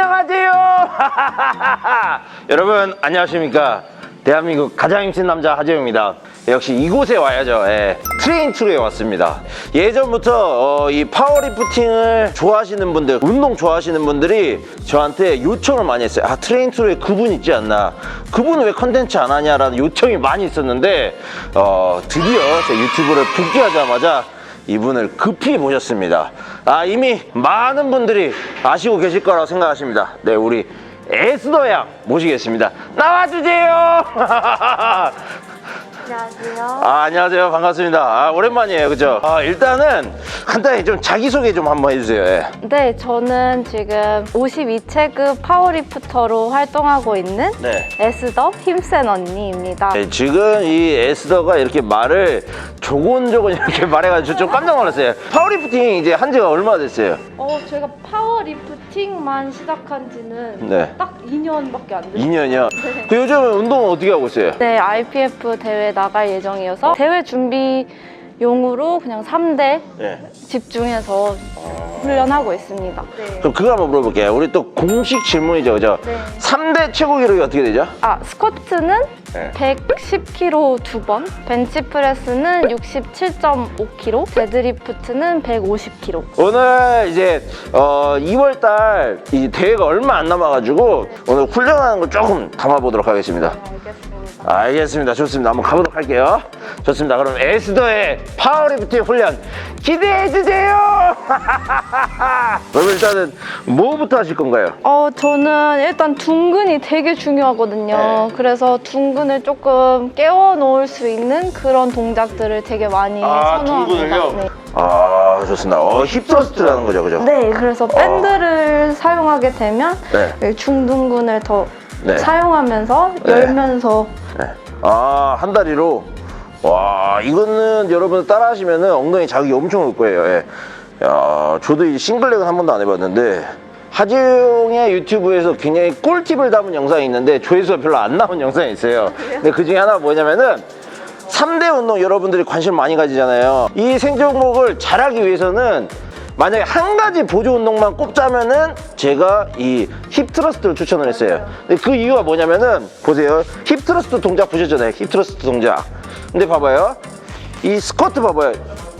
안녕하세요. 여러분 안녕하십니까? 대한민국 가장 힘센 남자 하재용입니다. 역시 이곳에 와야죠. 예. 트레인 투르에 왔습니다. 예전부터 어, 이 파워리프팅을 좋아하시는 분들, 운동 좋아하시는 분들이 저한테 요청을 많이 했어요. 아 트레인 투르에 그분 있지 않나? 그분 왜 컨텐츠 안 하냐라는 요청이 많이 있었는데 어, 드디어 제 유튜브를 복귀하자마자 이분을 급히 모셨습니다. 아, 이미 많은 분들이 아시고 계실 거라고 생각하십니다. 네, 우리 에스더 양 모시겠습니다. 나와주세요! 안녕하세요. 아, 안녕하세요. 반갑습니다. 아, 오랜만이에요. 그죠? 아, 일단은 간단히 좀 자기소개 좀 한번 해주세요. 예. 네, 저는 지금 52체급 파워리프터로 활동하고 있는 네. 에스더 힘센 언니입니다. 네, 지금 이 에스더가 이렇게 말을 조곤조곤 이렇게 말해가지고 좀 깜짝 놀랐어요. 파워리프팅 이제 한 지가 얼마나 됐어요? 어, 제가 파워리프팅 만 시작한 지는 네. 딱 2년밖에 안 됐어요. 2년이요? 그 요즘 운동은 어떻게 하고 있어요? 네, IPF 대회 나갈 예정이어서 대회 준비 용으로 그냥 3대 네. 집중해서 훈련하고 있습니다. 네. 그럼 그거 한번 물어볼게요. 우리 또 공식 질문이죠, 그죠? 네. 3대 최고 기록이 어떻게 되죠? 아, 스쿼트는 네. 110kg 두 번, 벤치프레스는 67.5kg, 데드리프트는 150kg. 오늘 이제 어, 2월 달 이 대회가 얼마 안 남아가지고 오늘 훈련하는 거 조금 담아보도록 하겠습니다. 알겠습니다. 알겠습니다. 좋습니다. 한번 가보도록 할게요. 좋습니다. 그럼 에스더의 파워리프팅 훈련 기대해 주세요. 그럼 일단은 뭐부터 하실 건가요? 어, 저는 일단 둔근이 되게 중요하거든요. 네. 그래서 둔근을 조금 깨워 놓을 수 있는 그런 동작들을 되게 많이 아, 선호합니다. 둔근을요? 네. 아 좋습니다. 어, 힙서스트라는 거죠, 그죠? 네, 그래서 밴드를 사용하게 되면 네. 중둔근을 더 네. 사용하면서 네. 열면서 네. 아, 한 다리로. 와, 이거는 여러분 따라 하시면은 엉덩이 자극이 엄청 올 거예요. 예. 야, 저도 이 싱글렉은 한 번도 안 해봤는데, 하지용의 유튜브에서 굉장히 꿀팁을 담은 영상이 있는데, 조회수가 별로 안 나온 영상이 있어요. 근데 그 중에 하나가 뭐냐면은, 3대 운동 여러분들이 관심 많이 가지잖아요. 이 생존목을 잘하기 위해서는 만약에 한 가지 보조 운동만 꼽자면은 제가 이 힙 트러스트를 추천을 했어요. 근데 그 이유가 뭐냐면은 보세요. 힙 트러스트 동작 보셨잖아요. 힙 트러스트 동작. 근데 봐봐요. 이 스쿼트 봐봐요.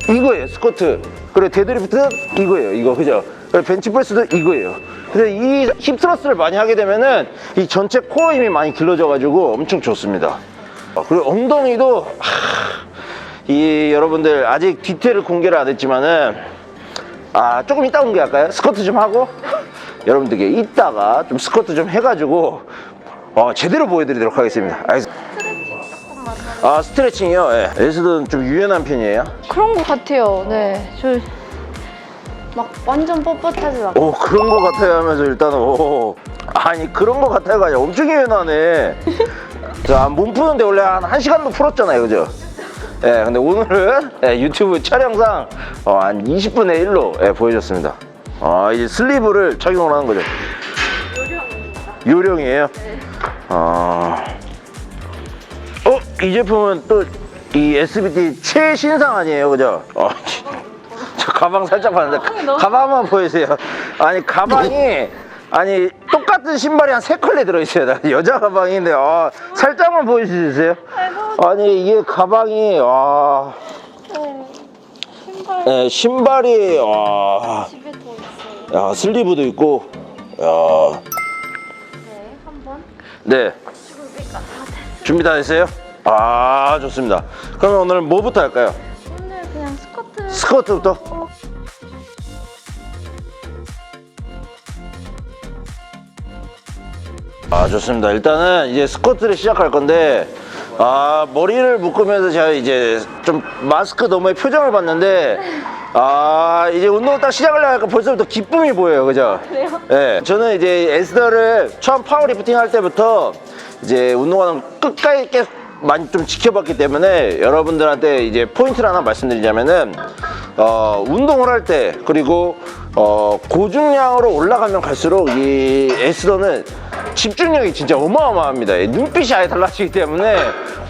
이거예요. 스쿼트. 그리고 데드리프트는 이거예요. 이거 그죠? 벤치프레스도 이거예요. 근데 이 힙 트러스트를 많이 하게 되면은 이 전체 코어 힘이 많이 길러져 가지고 엄청 좋습니다. 어, 그리고 엉덩이도 하, 이 여러분들 아직 디테일을 공개를 안 했지만은 아 조금 이따 공개할까요? 스쿼트 좀 하고 여러분들께 이따가 좀 스쿼트 좀 해가지고 어, 제대로 보여드리도록 하겠습니다. 알겠습니다. 아 스트레칭이요? 예. 에스는 좀 유연한 편이에요? 그런 것 같아요. 네, 저 막 완전 뻣뻣하진 않고. 오 그런 거 같아요 하면서 일단은 오 아니 그런 거 같아요가 아니라 엄청 유연하네 자 몸 푸는데 원래 한 1시간도 풀었잖아요 그죠? 예 근데 오늘은 예, 유튜브 촬영상 어, 한 20분의 1로 예, 보여줬습니다 아 이제 슬리브를 착용을 하는 거죠 요령이에요? 아. 어? 이 제품은 또 이 SBT 최신상 아니에요 그죠? 어, 저 가방 살짝 봤는데 가방만 보여주세요. 아니 가방이 아니 똑같은 신발이 한 세 컬레 들어있어요. 나 여자 가방인데 아, 살짝만 보여주세요. 아니 이게 가방이 와 신발 네, 신발이 와 집에 더 있어요. 야, 슬리브도 있고 야, 네, 한번 네 준비가 다 됐어요. 아 좋습니다. 그러면 오늘 뭐부터 할까요? 오늘 그냥 스쿼트. 스쿼트부터? 아 좋습니다. 일단은 이제 스쿼트를 시작할 건데 아 머리를 묶으면서 제가 이제 좀 마스크 너머의 표정을 봤는데 아 이제 운동을 딱 시작을 하니까 벌써부터 기쁨이 보여요, 그죠? 그래요? 네, 저는 이제 에스더를 처음 파워리프팅 할 때부터 이제 운동하는 끝까지 계속 많이 좀 지켜봤기 때문에 여러분들한테 이제 포인트를 하나 말씀드리자면은 어, 운동을 할 때 그리고 어, 고중량으로 올라가면 갈수록 이 에스더는 집중력이 진짜 어마어마합니다. 이 눈빛이 아예 달라지기 때문에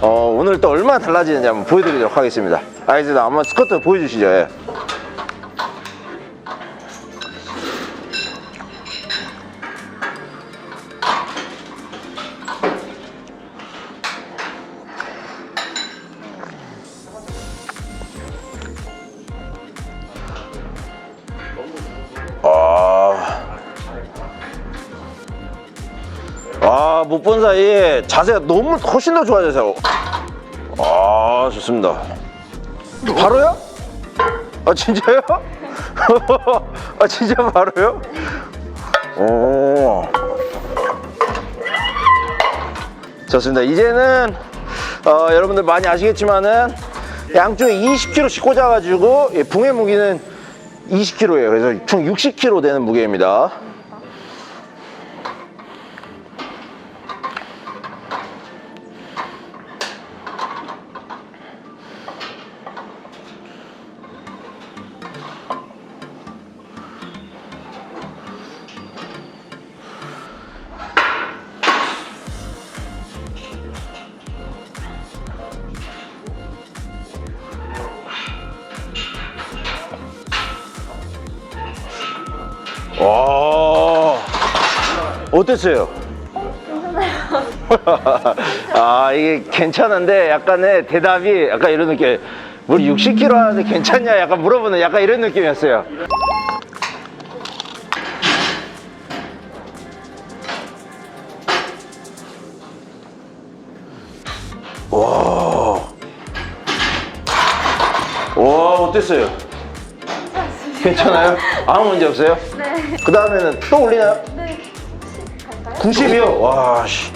어, 오늘 또 얼마나 달라지는지 한번 보여드리도록 하겠습니다. 알겠습니다. 한번 스쿼트 보여주시죠. 예. 못 본 사이에 자세가 너무 훨씬 더 좋아져서. 아, 좋습니다. 바로요? 아, 진짜요? 아, 진짜 바로요? 오. 좋습니다. 이제는 어, 여러분들 많이 아시겠지만은 양쪽에 20kg씩 꽂아가지고 예, 붕의 무게는 20kg예요. 그래서 총 60kg 되는 무게입니다. 어땠어요? 아, 이게 괜찮은데 약간의 대답이 약간 이런 느낌. 우리 60kg 하는데 괜찮냐? 약간 물어보는 약간 이런 느낌이었어요. 와. 와, 어땠어요? 괜찮아요? 아무 문제 없어요? 네. 그 다음에는 또 올리나요? 네. 90이요? 와, 씨.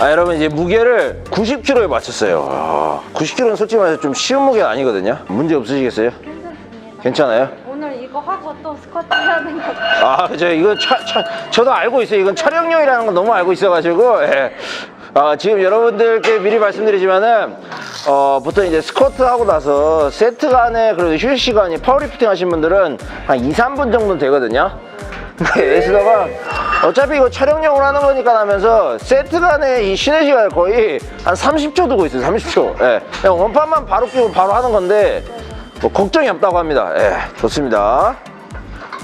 아, 여러분, 이제 무게를 90kg에 맞췄어요. 아, 90kg는 솔직히 말해서 좀 쉬운 무게는 아니거든요. 문제 없으시겠어요? 괜찮습니다. 괜찮아요? 오늘 이거 하고 또 스쿼트 해야 되는 거. 아, 그죠. 이거 차, 차, 저도 알고 있어요. 이건 촬영용이라는 건 너무 알고 있어가지고, 예. 아, 지금 여러분들께 미리 말씀드리지만은, 어, 보통 이제 스쿼트 하고 나서 세트 간에 그래도 휴식 시간이 파워리프팅 하신 분들은 한 2, 3분 정도는 되거든요. 에스더가 어차피 이거 촬영용으로 하는 거니까 하면서 세트 간에 이 쉬는 시간을 거의 한 30초 두고 있어요. 30초. 예. 그냥 원판만 바로 끼고 바로 하는 건데, 뭐 걱정이 없다고 합니다. 예. 좋습니다.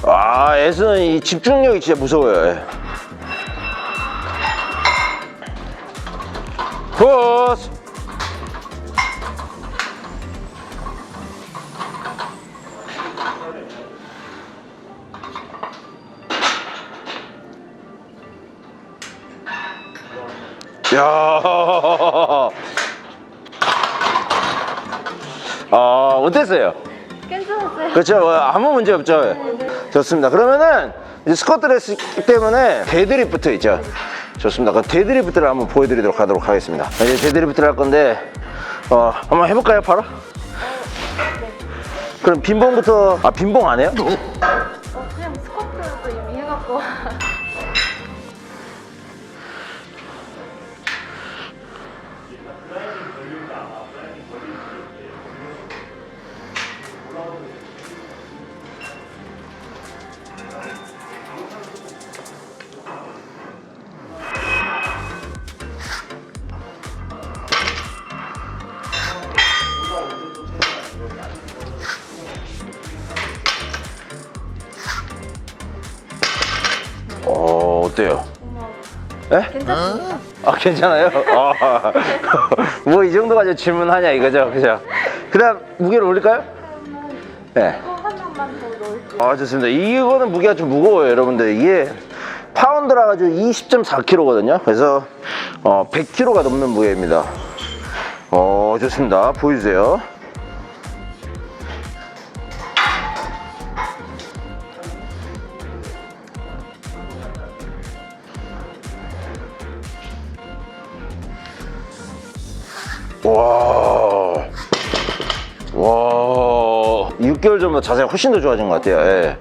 아, S는 이 집중력이 진짜 무서워요. 예. 포 야. 아, 어땠어요? 괜찮았어요. 그렇죠. 어, 아무 문제 없죠. 좋습니다. 그러면은 이제 스쿼트를 했기 때문에 데드리프트 있죠. 좋습니다. 그 데드리프트를 한번 보여드리도록 하도록 하겠습니다. 이제 데드리프트를 할 건데 어, 한번 해볼까요, 바로? 그럼 빈봉부터 아 빈봉 안 해요? 아 괜찮아요? 뭐이 정도 가지고 질문하냐 이거죠, 그죠? 그다음 무게를 올릴까요? 네. 아 좋습니다. 이거는 무게가 좀 무거워요, 여러분들. 이게 파운드라 가지고 20.4kg거든요. 그래서 어, 100kg가 넘는 무게입니다. 어 좋습니다. 보여주세요. 와. 와, 6개월 전보다 자세가 훨씬 더 좋아진 것 같아요. 예.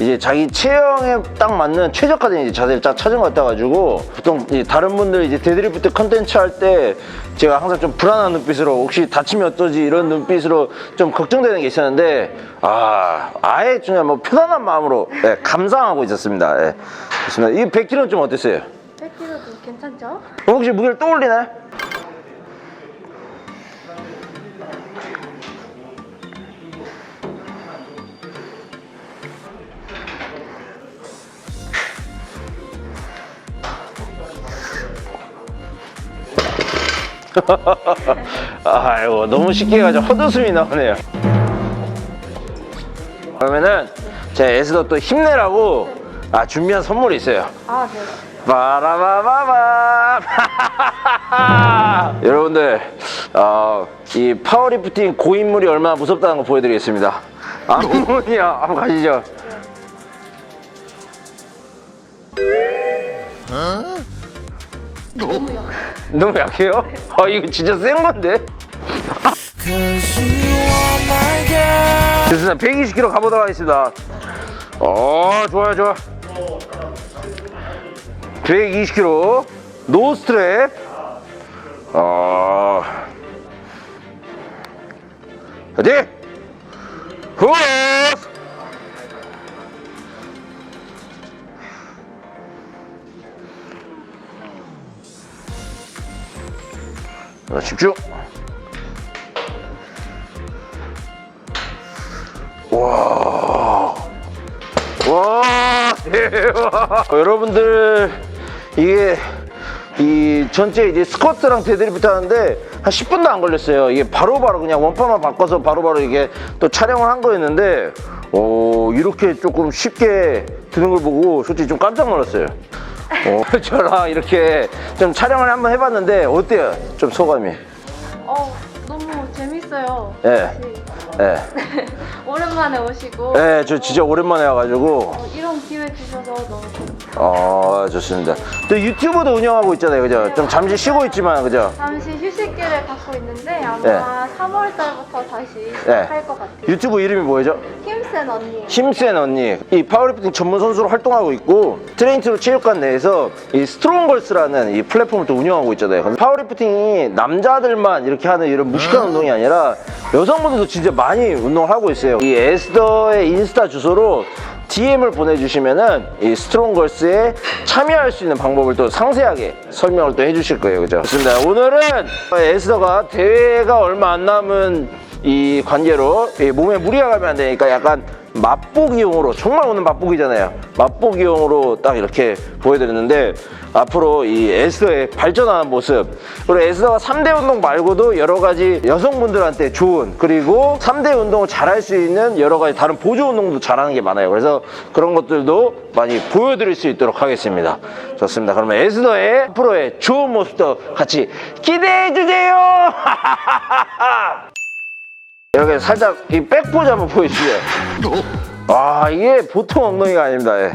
이제 자기 체형에 딱 맞는 최적화된 이제 자세를 딱 찾은 것 같아가지고 보통 이제 다른 분들 이제 데드리프트 컨텐츠 할 때 제가 항상 좀 불안한 눈빛으로 혹시 다치면 어떠지 이런 눈빛으로 좀 걱정되는 게 있었는데 아 아예 그냥 뭐 편안한 마음으로 예, 감상하고 있었습니다. 예. 좋습니다. 이 100kg는 좀 어땠어요? 100kg도 괜찮죠? 혹시 무게를 또 올리나요? 아이고 너무 쉽게 해가지고 헛웃음이 나오네요. 그러면은 제 에스더 또 힘내라고 아 준비한 선물이 있어요. 아, 네. 빠라바바밤 여러분들 어, 이 파워리프팅 고인물이 얼마나 무섭다는 거 보여드리겠습니다. 아무니야 한번 가시죠 너무 약해요? 아 이거 진짜 센 건데? 됐습니다. 120kg 가보도록 하겠습니다. 어 좋아요 좋아 120kg 노 스트랩. 어 화이팅! 후 집중 와. 대박 여러분들 이게 이 전체 이제 스쿼트랑 데드리프트 하는데 한 10분도 안 걸렸어요. 이게 바로바로 그냥 원판만 바꿔서 바로 바로 이게 또 촬영을 한 거였는데 오 이렇게 조금 쉽게 드는 걸 보고 솔직히 좀 깜짝 놀랐어요 어, 저랑 이렇게 좀 촬영을 한번 해봤는데 어때요 좀 소감이 어, 너무 재밌어요. 예. 예. 오랜만에 오시고 예, 저 진짜 오랜만에 와가지고 어, 이런 기회 주셔서 너무 좋습니다. 어 좋습니다. 또 유튜브도 운영하고 있잖아요, 그죠? 좀 잠시 쉬고 있지만, 그죠? 잠시 휴식기를 갖고 있는데 아마 네. 3월 달부터 다시 네. 시작할 것 같아요. 유튜브 이름이 뭐죠? 힘센 언니. 힘센 언니. 이 파워리프팅 전문 선수로 활동하고 있고 트레인트로 체육관 내에서 이 스트롱걸스라는 이 플랫폼을 또 운영하고 있잖아요. 근데 파워리프팅이 남자들만 이렇게 하는 이런 무식한 운동이 아니라 여성분들도 진짜 많이 운동을 하고 있어요. 이 에스더의 인스타 주소로 DM을 보내주시면은 이 스트롱걸스에 참여할 수 있는 방법을 또 상세하게 설명을 또 해주실 거예요. 그죠? 좋습니다. 오늘은 에스더가 대회가 얼마 안 남은 이 관계로 이 몸에 무리가 가면 안 되니까 약간 맛보기용으로 정말 오늘 맛보기잖아요. 맛보기용으로 딱 이렇게 보여드렸는데 앞으로 이 에스더의 발전하는 모습 그리고 에스더가 3대 운동 말고도 여러 가지 여성분들한테 좋은 그리고 3대 운동을 잘할 수 있는 여러 가지 다른 보조 운동도 잘하는 게 많아요. 그래서 그런 것들도 많이 보여드릴 수 있도록 하겠습니다. 좋습니다. 그러면 에스더의 앞으로의 좋은 모습도 같이 기대해 주세요. 이렇게 살짝 이 백포즈 한번 보여주세요. 와 이게 보통 엉덩이가 아닙니다. 예.